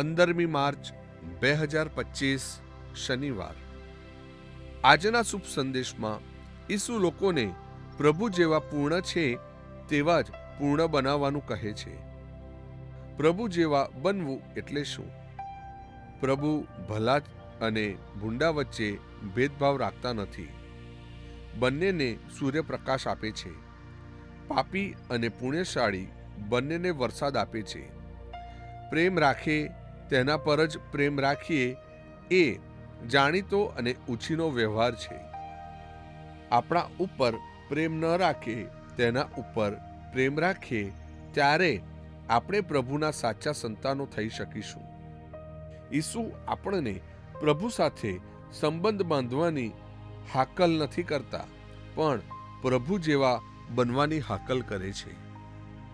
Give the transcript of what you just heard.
પંદરમી માર્ચ બે હજાર પચીસ શનિવાર. આજના શુભ સંદેશમાં ઈસુ લોકોને પ્રભુ જેવા પૂર્ણ છે તેવા જ પૂર્ણ બનાવવાનું કહે છે. પ્રભુ જેવા બનવું એટલે શું? પ્રભુ ભલા અને ભૂંડા વચ્ચે ભેદભાવ રાખતા નથી. બંનેને સૂર્યપ્રકાશ આપે છે. પાપી અને પુણ્યશાળી બંનેને વરસાદ આપે છે. પ્રેમ રાખે તેના પર જ પ્રેમ રાખીએ, એ જાણીતો અને ઉછીનો વ્યવહાર છે. આપણા ઉપર પ્રેમ ન રાખીએ તેના ઉપર પ્રેમ રાખીએ ત્યારે આપણે પ્રભુના સાચા સંતાનો થઈ શકીશું. ઈસુ આપણને પ્રભુ સાથે સંબંધ બાંધવાની હાકલ નથી કરતા, પણ પ્રભુ જેવા બનવાની હાકલ કરે છે.